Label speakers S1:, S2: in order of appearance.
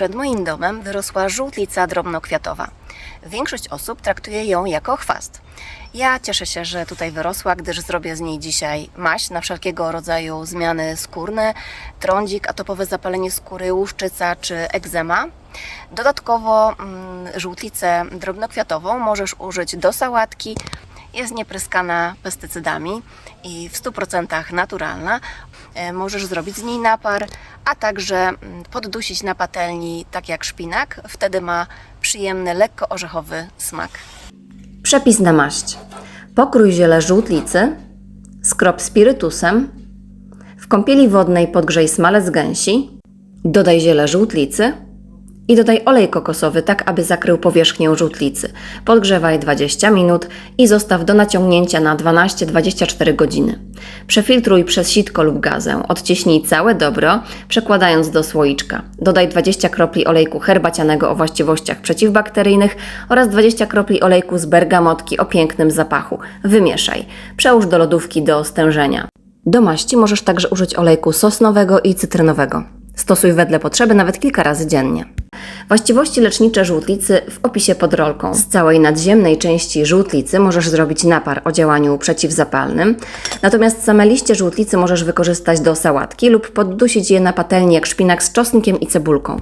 S1: Przed moim domem wyrosła żółtlica drobnokwiatowa. Większość osób traktuje ją jako chwast. Ja cieszę się, że tutaj wyrosła, gdyż zrobię z niej dzisiaj maść na wszelkiego rodzaju zmiany skórne, trądzik, atopowe zapalenie skóry, łuszczyca czy egzema. Dodatkowo mm, żółtlicę drobnokwiatową możesz użyć do sałatki. Jest niepryskana pestycydami i w 100% naturalna. E, Możesz zrobić z niej napar, a także mm, poddusić na patelni, tak jak szpinak. Wtedy ma przyjemny, lekko orzechowy smak.
S2: Przepis na maść. Pokrój ziele żółtlicy, skrop spirytusem, w kąpieli wodnej podgrzej smalec gęsi, dodaj ziele żółtlicy i dodaj olej kokosowy, tak aby zakrył powierzchnię żółtlicy. Podgrzewaj 20 minut i zostaw do naciągnięcia na 12-24 godziny. Przefiltruj przez sitko lub gazę. Odcieśnij całe dobro, przekładając do słoiczka. Dodaj 20 kropli olejku herbacianego o właściwościach przeciwbakteryjnych oraz 20 kropli olejku z bergamotki o pięknym zapachu. Wymieszaj. Przełóż do lodówki do stężenia. Do maści możesz także użyć olejku sosnowego i cytrynowego. Stosuj wedle potrzeby nawet kilka razy dziennie. Właściwości lecznicze żółtlicy w opisie pod rolką. Z całej nadziemnej części żółtlicy możesz zrobić napar o działaniu przeciwzapalnym, natomiast same liście żółtlicy możesz wykorzystać do sałatki lub poddusić je na patelni jak szpinak z czosnkiem i cebulką.